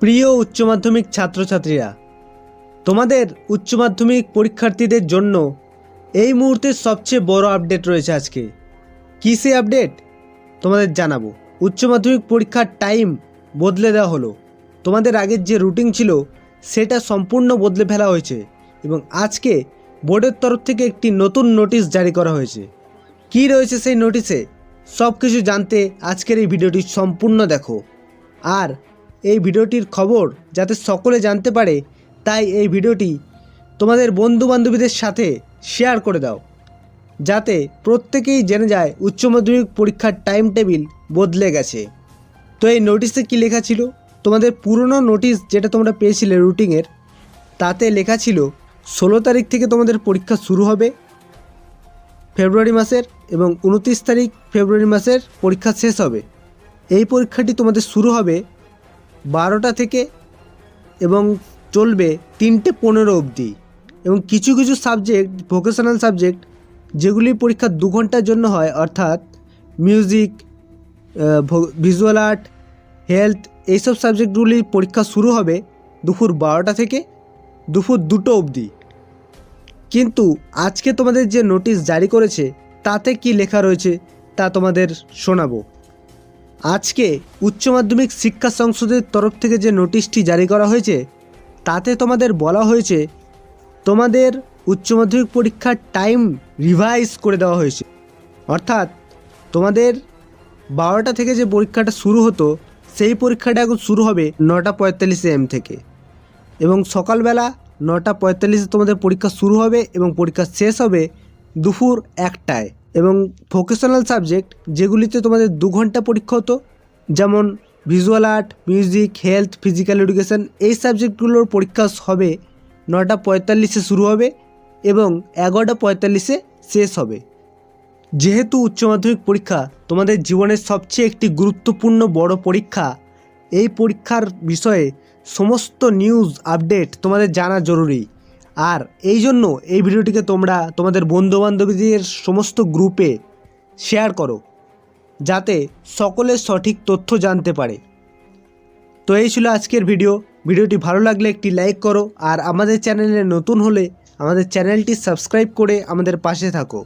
প্রিয় উচ্চ মাধ্যমিক ছাত্রছাত্রীরা, তোমাদের উচ্চ মাধ্যমিক পরীক্ষার্থীদের জন্য এই মুহূর্তের সবচেয়ে বড় আপডেট রয়েছে আজকে। কী সে আপডেট? তোমাদের জানাব। উচ্চ মাধ্যমিক পরীক্ষার টাইম বদলে দেওয়া হলো। তোমাদের আগের যে রুটিন ছিল, সেটা সম্পূর্ণ বদলে ফেলা হয়েছে এবং আজকে বোর্ডের তরফ থেকে একটি নতুন নোটিশ জারি করা হয়েছে। কী রয়েছে সেই নোটিশে? সব কিছু জানতে আজকের এই ভিডিওটি সম্পূর্ণ দেখো। আর এই ভিডিওটির খবর যাতে সকলে জানতে পারে, তাই এই ভিডিওটি তোমাদের বন্ধু বান্ধবীদের সাথে শেয়ার করে দাও। যাতে প্রত্যেকেই জেনে যায় উচ্চ মাধ্যমিক পরীক্ষার টাইম টেবিল বদলে গেছে। তো এই নোটিশে কী লেখা ছিল? তোমাদের পুরনো নোটিশ যেটা তোমরা পেয়েছিলে রুটিনের, তাতে লেখা ছিল, ষোলো তারিখ থেকে তোমাদের পরীক্ষা শুরু হবে। ফেব্রুয়ারি মাসের এবং উনত্রিশ তারিখ ফেব্রুয়ারি মাসের পরীক্ষা শেষ হবে। এই পরীক্ষাটি তোমাদের শুরু হবে বারোটা থেকে এবং চলবে তিনটে পনেরো অবধি। এবং কিছু কিছু সাবজেক্ট ভোকেশনাল সাবজেক্ট যেগুলি পরীক্ষা দু ঘণ্টার জন্য হয়, অর্থাৎ মিউজিক ভিজুয়াল আর্ট হেলথ এইসব সাবজেক্টগুলির পরীক্ষা শুরু হবে দুপুর বারোটা থেকে দুপুর দুটো অবধি। কিন্তু আজকে তোমাদের যে নোটিশ জারি করেছে, তাতে কি লেখা রয়েছে তা তোমাদের শোনাবো। আজকে উচ্চ মাধ্যমিক শিক্ষা সংসদের তরফ থেকে যে নোটিশটি জারি করা হয়েছে, তাতে তোমাদের বলা হয়েছে, তোমাদের উচ্চ মাধ্যমিক পরীক্ষার টাইম রিভাইজ করে দেওয়া হয়েছে। অর্থাৎ তোমাদের বারোটা থেকে যে পরীক্ষাটা শুরু হতো, সেই পরীক্ষাটা এখন শুরু হবে নটা পঁয়তাল্লিশ এম থেকে। এবং সকালবেলা নটা পঁয়তাল্লিশে তোমাদের পরীক্ষা শুরু হবে এবং পরীক্ষা শেষ হবে দুপুর একটায়। এবং ভোকেশনাল সাবজেক্ট যেগুলিতে তোমাদের দু ঘণ্টা পরীক্ষা হতো, যেমন visual art music health physical education এই সাবজেক্টগুলোর পরীক্ষা হবে নটা পঁয়তাল্লিশে শুরু হবে এবং এগারোটা পঁয়তাল্লিশে শেষ হবে। যেহেতু উচ্চ মাধ্যমিক পরীক্ষা তোমাদের জীবনের সবচেয়ে একটি গুরুত্বপূর্ণ বড় পরীক্ষা, এই পরীক্ষার বিষয়ে সমস্ত নিউজ আপডেট তোমাদের জানা জরুরি। আর এই জন্য এই ভিডিওটিকে তোমরা তোমাদের বন্ধুবান্ধবীদের সমস্ত গ্রুপে শেয়ার করো, যাতে সকলে সঠিক তথ্য জানতে পারে। তো এই ছিল আজকের ভিডিও। ভিডিওটি ভালো লাগলে একটি লাইক করো, আর আমাদের চ্যানেলে নতুন হলে আমাদের চ্যানেলটি সাবস্ক্রাইব করে আমাদের পাশে থাকো।